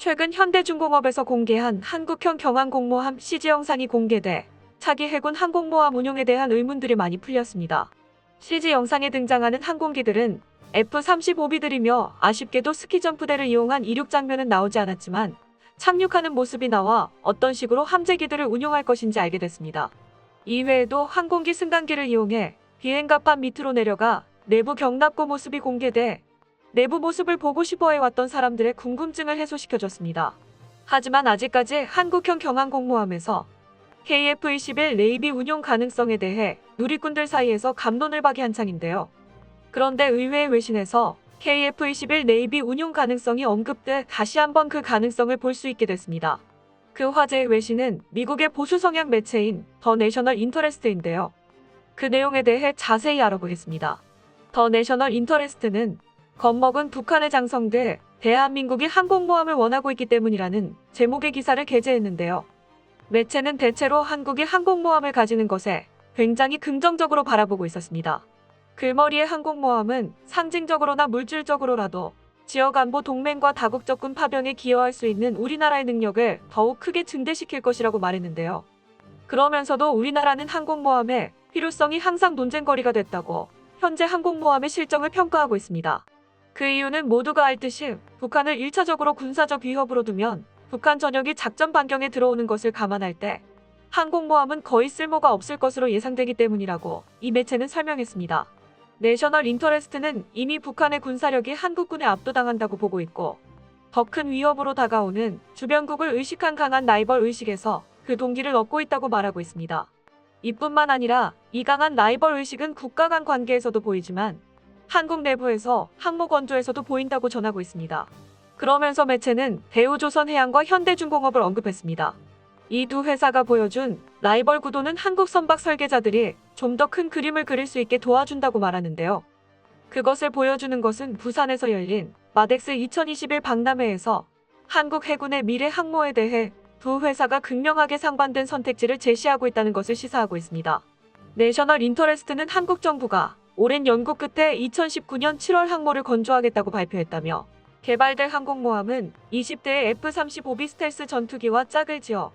최근 현대중공업에서 공개한 한국형 경항공모함 CG 영상이 공개돼 차기 해군 항공모함 운용에 대한 의문들이 많이 풀렸습니다. CG 영상에 등장하는 항공기들은 F-35B들이며 아쉽게도 스키점프대를 이용한 이륙 장면은 나오지 않았지만 착륙하는 모습이 나와 어떤 식으로 함재기들을 운용할 것인지 알게 됐습니다. 이외에도 항공기 승강기를 이용해 비행갑판 밑으로 내려가 내부 경납고 모습이 공개돼 내부 모습을 보고 싶어 해왔던 사람들의 궁금증을 해소시켜줬습니다. 하지만 아직까지 한국형 경항 공모함에서 KF-21 네이비 운용 가능성에 대해 누리꾼들 사이에서 감론을 박이 한창인데요. 그런데 의외의 외신에서 KF-21 네이비 운용 가능성이 언급돼 다시 한번 그 가능성을 볼 수 있게 됐습니다. 그 화제의 외신은 미국의 보수 성향 매체인 더 내셔널 인터레스트인데요. 그 내용에 대해 자세히 알아보겠습니다. 더 내셔널 인터레스트는 겁먹은 북한에 장성돼 대한민국이 항공모함을 원하고 있기 때문이라는 제목의 기사를 게재했는데요. 매체는 대체로 한국이 항공모함을 가지는 것에 굉장히 긍정적으로 바라보고 있었습니다. 글머리의 항공모함은 상징적으로나 물질적으로라도 지역 안보 동맹과 다국 적군 파병에 기여할 수 있는 우리나라의 능력을 더욱 크게 증대시킬 것이라고 말했는데요. 그러면서도 우리나라는 항공모함의 필요성이 항상 논쟁거리가 됐다고 현재 항공모함의 실정을 평가하고 있습니다. 그 이유는 모두가 알듯이 북한을 1차적으로 군사적 위협으로 두면 북한 전역이 작전 반경에 들어오는 것을 감안할 때 항공모함은 거의 쓸모가 없을 것으로 예상되기 때문이라고 이 매체는 설명했습니다. 내셔널 인터레스트는 이미 북한의 군사력이 한국군에 압도당한다고 보고 있고 더 큰 위협으로 다가오는 주변국을 의식한 강한 라이벌 의식에서 그 동기를 얻고 있다고 말하고 있습니다. 이뿐만 아니라 이 강한 라이벌 의식은 국가 간 관계에서도 보이지만 한국 내부에서 항모 건조에서도 보인다고 전하고 있습니다. 그러면서 매체는 대우조선해양과 현대중공업을 언급했습니다. 이 두 회사가 보여준 라이벌 구도는 한국 선박 설계자들이 좀 더 큰 그림을 그릴 수 있게 도와준다고 말하는데요. 그것을 보여주는 것은 부산에서 열린 마덱스 2021 박람회에서 한국 해군의 미래 항모에 대해 두 회사가 극명하게 상반된 선택지를 제시하고 있다는 것을 시사하고 있습니다. 내셔널 인터레스트는 한국 정부가 오랜 연구 끝에 2019년 7월 항모를 건조하겠다고 발표했다며 개발될 항공모함은 20대의 F-35B 스텔스 전투기와 짝을 지어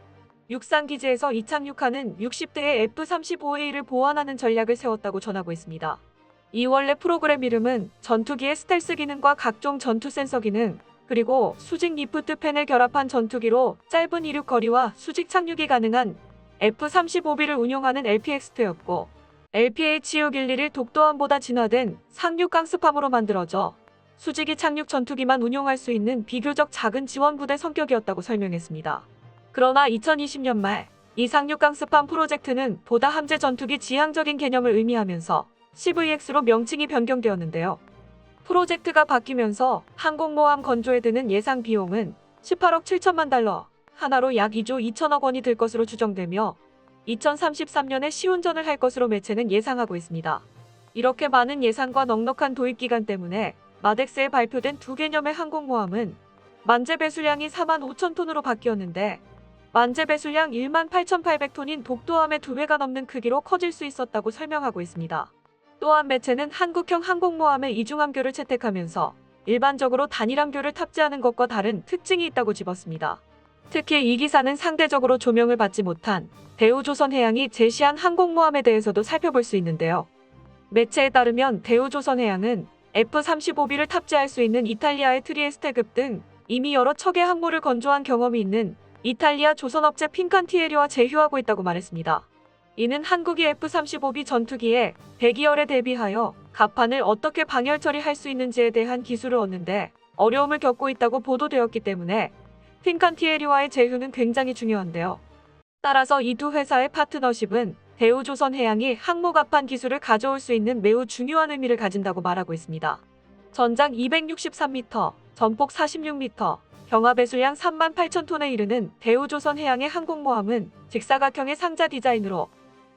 육상기지에서 이착륙하는 60대의 F-35A를 보완하는 전략을 세웠다고 전하고 있습니다. 이 원래 프로그램 이름은 전투기의 스텔스 기능과 각종 전투 센서 기능, 그리고 수직 리프트 팬을 결합한 전투기로 짧은 이륙 거리와 수직 착륙이 가능한 F-35B를 운용하는 LPX-2였고 LPH-611을 독도함보다 진화된 상륙 강습함으로 만들어져 수직이 착륙 전투기만 운용할 수 있는 비교적 작은 지원부대 성격이었다고 설명했습니다. 그러나 2020년 말 이 상륙 강습함 프로젝트는 보다 함재 전투기 지향적인 개념을 의미하면서 CVX로 명칭이 변경되었는데요. 프로젝트가 바뀌면서 항공모함 건조에 드는 예상 비용은 18억 7천만 달러, 하나로 약 2조 2천억 원이 들 것으로 추정되며 2033년에 시운전을 할 것으로 매체는 예상하고 있습니다. 이렇게 많은 예산과 넉넉한 도입 기간 때문에 마덱스에 발표된 두 개념의 항공모함은 만재 배수량이 4만 5천 톤으로 바뀌었는데 만재 배수량 1만 8,800톤인 독도함의 두 배가 넘는 크기로 커질 수 있었다고 설명하고 있습니다. 또한 매체는 한국형 항공모함의 이중함교를 채택하면서 일반적으로 단일함교를 탑재하는 것과 다른 특징이 있다고 집었습니다. 특히 이 기사는 상대적으로 조명을 받지 못한 대우조선해양이 제시한 항공모함에 대해서도 살펴볼 수 있는데요. 매체에 따르면 대우조선해양은 F-35B를 탑재할 수 있는 이탈리아의 트리에스테급 등 이미 여러 척의 항모를 건조한 경험이 있는 이탈리아 조선업체 핀칸티에리와 제휴하고 있다고 말했습니다. 이는 한국이 F-35B 전투기에 대기열에 대비하여 갑판을 어떻게 방열 처리할 수 있는지에 대한 기술을 얻는데 어려움을 겪고 있다고 보도되었기 때문에 핀칸티에리와의 제휴는 굉장히 중요한데요. 따라서 이 두 회사의 파트너십은 대우조선해양이 항모 갑판 기술을 가져올 수 있는 매우 중요한 의미를 가진다고 말하고 있습니다. 전장 263m, 전폭 46m, 경하 배수량 3만 8천 톤에 이르는 대우조선해양의 항공모함은 직사각형의 상자 디자인으로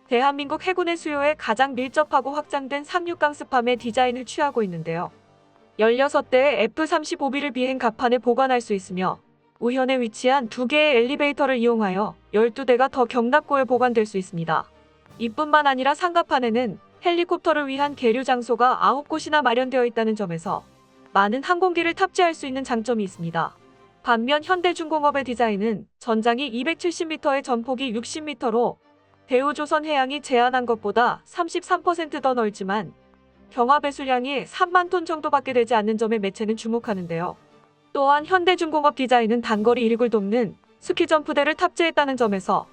대한민국 해군의 수요에 가장 밀접하고 확장된 상륙강습함의 디자인을 취하고 있는데요. 16대의 F-35B를 비행 갑판에 보관할 수 있으며 우현에 위치한 두 개의 엘리베이터를 이용하여 12대가 더 경납고에 보관될 수 있습니다. 이뿐만 아니라 상갑판에는 헬리콥터를 위한 계류 장소가 9곳이나 마련되어 있다는 점에서 많은 항공기를 탑재할 수 있는 장점이 있습니다. 반면 현대중공업의 디자인은 전장이 270m에 전폭이 60m로 대우조선 해양이 제안한 것보다 33%더 넓지만 경화 배수량이 3만 톤 정도밖에 되지 않는 점에 매체는 주목하는데요. 또한 현대중공업 디자인은 단거리 이륙을 돕는 스키점프대를 탑재했다는 점에서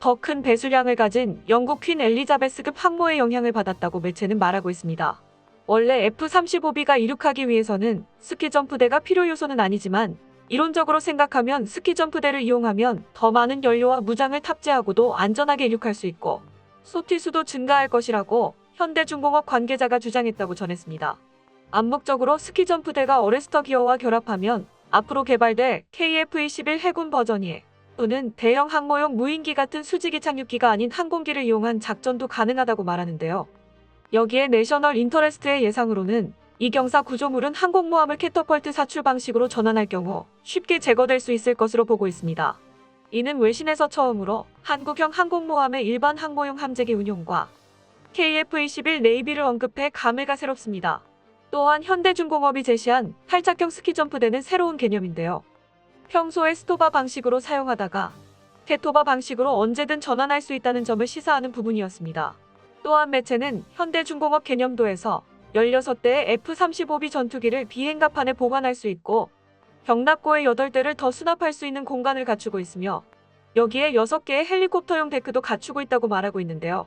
더 큰 배수량을 가진 영국 퀸 엘리자베스급 항모의 영향을 받았다고 매체는 말하고 있습니다. 원래 F-35B가 이륙하기 위해서는 스키점프대가 필요 요소는 아니지만 이론적으로 생각하면 스키점프대를 이용하면 더 많은 연료와 무장을 탑재하고도 안전하게 이륙할 수 있고 소티수도 증가할 것이라고 현대중공업 관계자가 주장했다고 전했습니다. 암묵적으로 스키 점프대가 어레스터 기어와 결합하면 앞으로 개발될 KF-21 해군 버전이 또는 대형 항모용 무인기 같은 수직이 착륙기가 아닌 항공기를 이용한 작전도 가능하다고 말하는데요. 여기에 내셔널 인터레스트의 예상으로는 이 경사 구조물은 항공모함을 캐터펄트 사출 방식으로 전환할 경우 쉽게 제거될 수 있을 것으로 보고 있습니다. 이는 외신에서 처음으로 한국형 항공모함의 일반 항모용 함재기 운용과 KF-21 네이비를 언급해 감회가 새롭습니다. 또한 현대중공업이 제시한 탈착형 스키점프대는 새로운 개념인데요. 평소에 스토바 방식으로 사용하다가 테토바 방식으로 언제든 전환할 수 있다는 점을 시사하는 부분이었습니다. 또한 매체는 현대중공업 개념도에서 16대의 F-35B 전투기를 비행갑판에 보관할 수 있고 경납고의 8대를 더 수납할 수 있는 공간을 갖추고 있으며 여기에 6개의 헬리콥터용 데크도 갖추고 있다고 말하고 있는데요.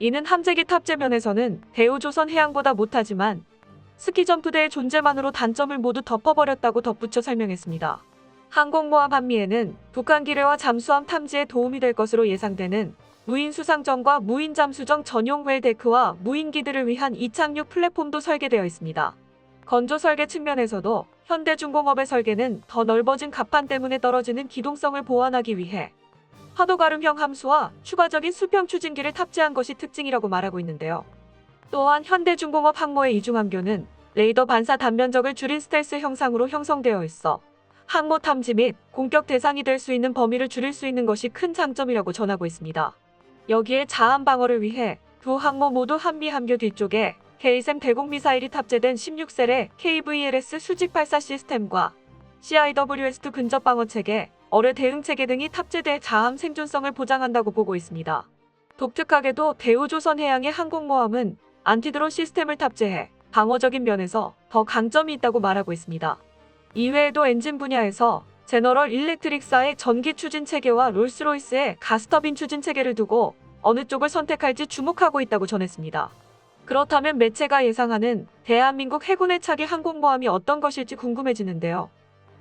이는 함재기 탑재 면에서는 대우조선 해양보다 못하지만 스키 점프대의 존재만으로 단점을 모두 덮어버렸다고 덧붙여 설명했습니다. 항공모함 한미에는 북한 기뢰와 잠수함 탐지에 도움이 될 것으로 예상되는 무인 수상정과 무인 잠수정 전용 웰 데크와 무인기들을 위한 이착륙 플랫폼도 설계되어 있습니다. 건조 설계 측면에서도 현대중공업의 설계는 더 넓어진 갑판 때문에 떨어지는 기동성을 보완하기 위해 화도가름형 함수와 추가적인 수평 추진기를 탑재한 것이 특징이라고 말하고 있는데요. 또한 현대중공업 항모의 이중함교는 레이더 반사 단면적을 줄인 스텔스 형상으로 형성되어 있어 항모 탐지 및 공격 대상이 될 수 있는 범위를 줄일 수 있는 것이 큰 장점이라고 전하고 있습니다. 여기에 자함 방어를 위해 두 항모 모두 한미 함교 뒤쪽에 케이셈 대공 미사일이 탑재된 16셀의 KVLS 수직 발사 시스템과 CIWS2 근접 방어 체계, 어뢰 대응 체계 등이 탑재돼 자함 생존성을 보장한다고 보고 있습니다. 독특하게도 대우조선 해양의 항공모함은 안티드론 시스템을 탑재해 방어적인 면에서 더 강점이 있다고 말하고 있습니다. 이외에도 엔진 분야에서 제너럴 일렉트릭사의 전기 추진 체계와 롤스로이스의 가스터빈 추진 체계를 두고 어느 쪽을 선택할지 주목하고 있다고 전했습니다. 그렇다면 매체가 예상하는 대한민국 해군의 차기 항공모함이 어떤 것일지 궁금해지는데요.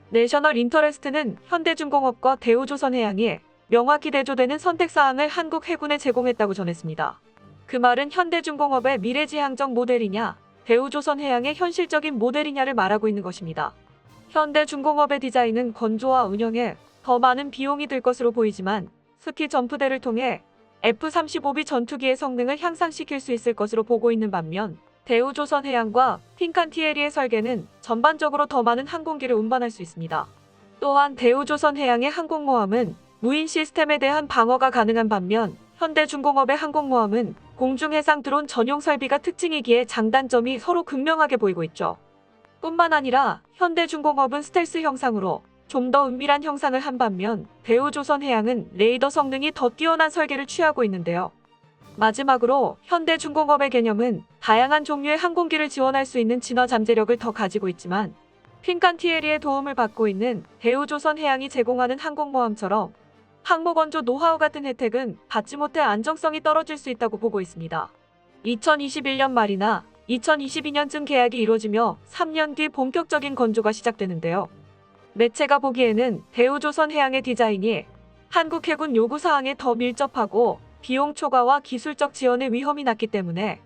내셔널 인터레스트는 현대중공업과 대우조선해양이 명확히 대조되는 선택사항을 한국 해군에 제공했다고 전했습니다. 그 말은 현대중공업의 미래지향적 모델이냐, 대우조선해양의 현실적인 모델이냐를 말하고 있는 것입니다. 현대 중공업의 디자인은 건조와 운영에 더 많은 비용이 들 것으로 보이지만 스키 점프대를 통해 F-35B 전투기의 성능을 향상시킬 수 있을 것으로 보고 있는 반면 대우조선해양과 핑칸티에리의 설계는 전반적으로 더 많은 항공기를 운반할 수 있습니다. 또한 대우조선해양의 항공모함은 무인 시스템에 대한 방어가 가능한 반면 현대중공업의 항공모함은 공중해상 드론 전용 설비가 특징이기에 장단점이 서로 극명하게 보이고 있죠. 뿐만 아니라 현대중공업은 스텔스 형상으로 좀 더 은밀한 형상을 한 반면 대우조선해양은 레이더 성능이 더 뛰어난 설계를 취하고 있는데요. 마지막으로 현대중공업의 개념은 다양한 종류의 항공기를 지원할 수 있는 진화 잠재력을 더 가지고 있지만 핀칸티에리의 도움을 받고 있는 대우조선해양이 제공하는 항공모함처럼 항모건조 노하우 같은 혜택은 받지 못해 안정성이 떨어질 수 있다고 보고 있습니다. 2021년 말이나 2022년쯤 계약이 이루어지며 3년 뒤 본격적인 건조가 시작되는데요. 매체가 보기에는 대우조선 해양의 디자인이 한국 해군 요구 사항에 더 밀접하고 비용 초과와 기술적 지원의 위험이 낮기 때문에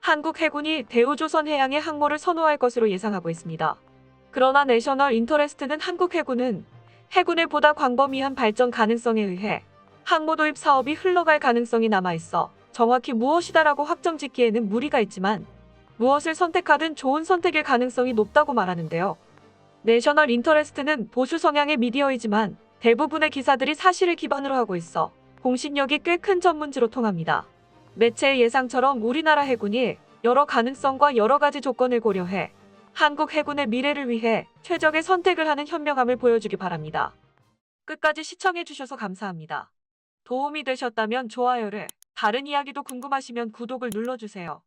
한국 해군이 대우조선 해양의 항모를 선호할 것으로 예상하고 있습니다. 그러나 내셔널 인터레스트는 한국 해군은 해군의 보다 광범위한 발전 가능성에 의해 항모 도입 사업이 흘러갈 가능성이 남아있어 정확히 무엇이다라고 확정 짓기에는 무리가 있지만 무엇을 선택하든 좋은 선택일 가능성이 높다고 말하는데요. 내셔널 인터레스트는 보수 성향의 미디어이지만 대부분의 기사들이 사실을 기반으로 하고 있어 공신력이 꽤 큰 전문지로 통합니다. 매체의 예상처럼 우리나라 해군이 여러 가능성과 여러 가지 조건을 고려해 한국 해군의 미래를 위해 최적의 선택을 하는 현명함을 보여주기 바랍니다. 끝까지 시청해주셔서 감사합니다. 도움이 되셨다면 좋아요를, 다른 이야기도 궁금하시면 구독을 눌러주세요.